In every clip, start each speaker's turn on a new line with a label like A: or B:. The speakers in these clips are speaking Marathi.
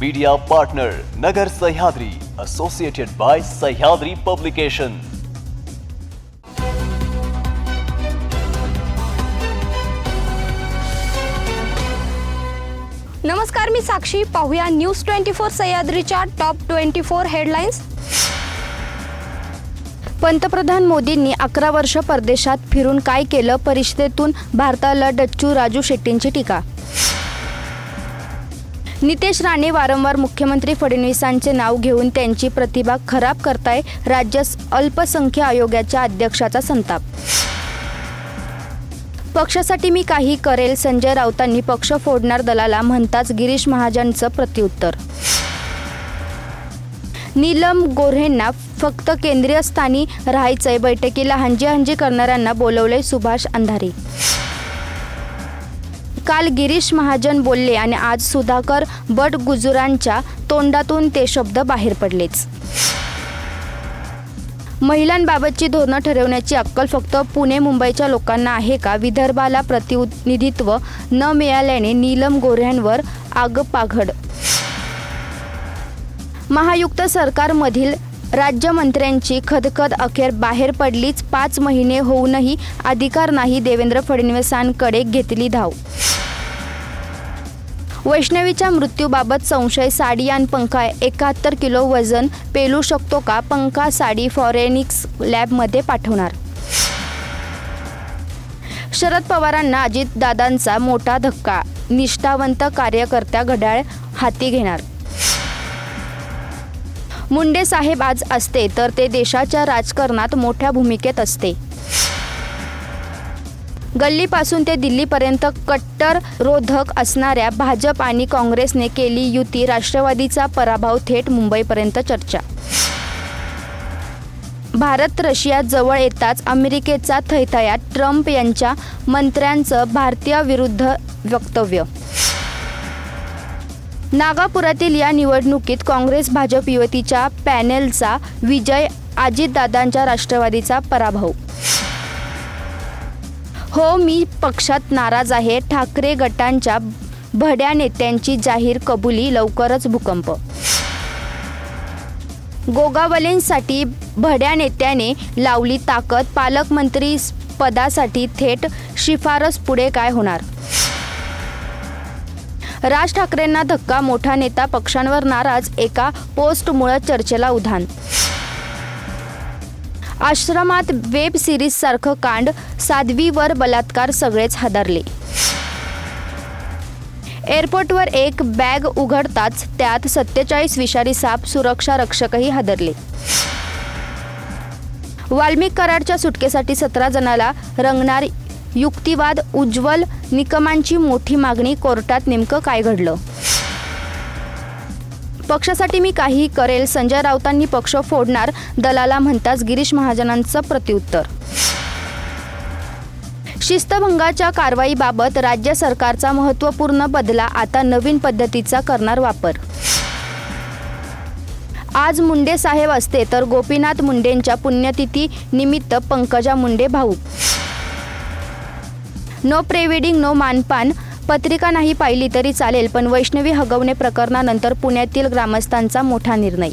A: Media partner Nagar Sahyadri associated by Sahyadri publication
B: नमस्कार मी साक्षी. पाहूया न्यूज ट्वेंटी फोर सह्याद्रीच्या टॉप ट्वेंटी फोर हेडलाईन्स पंतप्रधान मोदींनी अकरा वर्ष परदेशात फिरून काय केलं? परिषदेतून भारताला डच्चू राजू शेट्टींची टीका. नितेश राणे वारंवार मुख्यमंत्री फडणवीसांचे नाव घेऊन त्यांची प्रतिभा खराब करताय राज्य अल्पसंख्य आयोगाच्या अध्यक्षाचा संताप. पक्षासाठी मी काही करेल संजय राऊतांनी पक्ष फोडणार दलाला म्हणताच गिरीश महाजनचं प्रत्युत्तर. नीलम गोऱ्हेंना फक्त केंद्रीय स्थानी राहायचंय बैठकीला हंजी हंजी करणाऱ्यांना बोलवलंय सुभाष अंधारी. काल गिरीश महाजन बोलले आणि आज सुधाकर बटगुजुरांच्या तोंडातून ते शब्द बाहेर पडलेच. महिलांबाबतची धोरणं ठरवण्याची अक्कल फक्त पुणे मुंबईच्या लोकांना आहे का? विदर्भाला प्रतिनिधित्व न मिळाल्याने नीलम गोऱ्ह्यांवर आगपाघड. महायुक्त सरकारमधील राज्यमंत्र्यांची खदखद अखेर बाहेर पडलीच. पाच महिने होऊनही अधिकार नाही देवेंद्र फडणवीसांकडे घेतली धाव. वैष्णवीच्या मृत्यूबाबत संशय साडी आणि पंखा एकाहत्तर किलो वजन पेलू शकतो का? पंखा साडी फॉरेनिक्स लॅबमध्ये पाठवणार. शरद पवारांना अजितदादांचा मोठा धक्का निष्ठावंत कार्यकर्त्या घड्याळ हाती घेणार. मुंडे साहेब आज असते तर ते देशाच्या राजकारणात मोठ्या भूमिकेत असते. गल्लीपासून ते दिल्लीपर्यंत कट्टर रोधक असणाऱ्या भाजप आणि काँग्रेसने केली युती राष्ट्रवादीचा पराभव थेट मुंबईपर्यंत चर्चा. भारत रशिया जवळ येताच अमेरिकेचा थैथयात ट्रम्प यांच्या मंत्र्यांचं भारतीयाविरुद्ध वक्तव्य. नागापुरातील या निवडणुकीत काँग्रेस भाजप युवतीच्या पॅनेलचा विजय अजितदादांच्या राष्ट्रवादीचा पराभव हो मी पक्षात नाराज आहे. ठाकरे गटांच्या भड्या नेत्यांची जाहीर कबुली लवकरच भूकंप. गोगावलेंसाठी भड्या नेत्याने लावली ताकद. पालकमंत्री पदासाठी थेट शिफारस पुढे काय होणार? राज ठाकरेंना धक्का मोठा नेता पक्षांवर नाराज एका पोस्टमुळे चर्चेला उधाण आश्रमात वेब सिरीज सारखं कांड साध्वीवर बलात्कार सगळेच हादरले. एअरपोर्टवर एक बॅग उघडताच त्यात सत्तेचाळीस विषारी साप सुरक्षा रक्षकही हादरले. वाल्मिक कराडच्या सुटकेसाठी सतरा जणाला रंगणार युक्तिवाद उज्ज्वल निकमांची मोठी मागणी कोर्टात नेमकं काय घडलं? पक्षासाठी मी काही करेल संजय राऊतांनी पक्ष फोडणार दलाला म्हणताच गिरीश महाजनांचं प्रत्युत्तर. शिस्तभंगाच्या कारवाईबाबत राज्य सरकारचा महत्त्वपूर्ण बदला आता नवीन पद्धतीचा करणार वापर. आज मुंडे साहेब असते तर गोपीनाथ मुंडेंच्या पुण्यतिथी निमित्त पंकजा मुंडे भाऊ नो प्रेवेडिंग नो मानपान पत्रिका नाही पाहिली तरी चालेल पण वैष्णवी हगवणे प्रकरणानंतर पुण्यातील ग्रामस्थांचा मोठा निर्णय.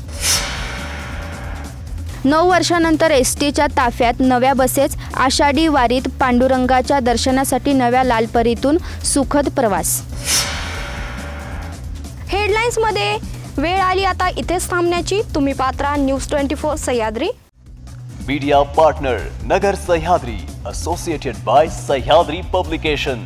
B: नऊ वर्षानंतर एस टीच्या ताफ्यात नव्या बसेस आषाढी वारीत पांडुरंगाच्या दर्शनासाठी नव्या लालपरीतून सुखद प्रवास. हेडलाईन्समध्ये वेळ आली आता इथेच थांबण्याची. तुम्ही Patra news twenty four Sahyadri.
A: Media partner Nagar Sahyadri associated by Sahyadri publication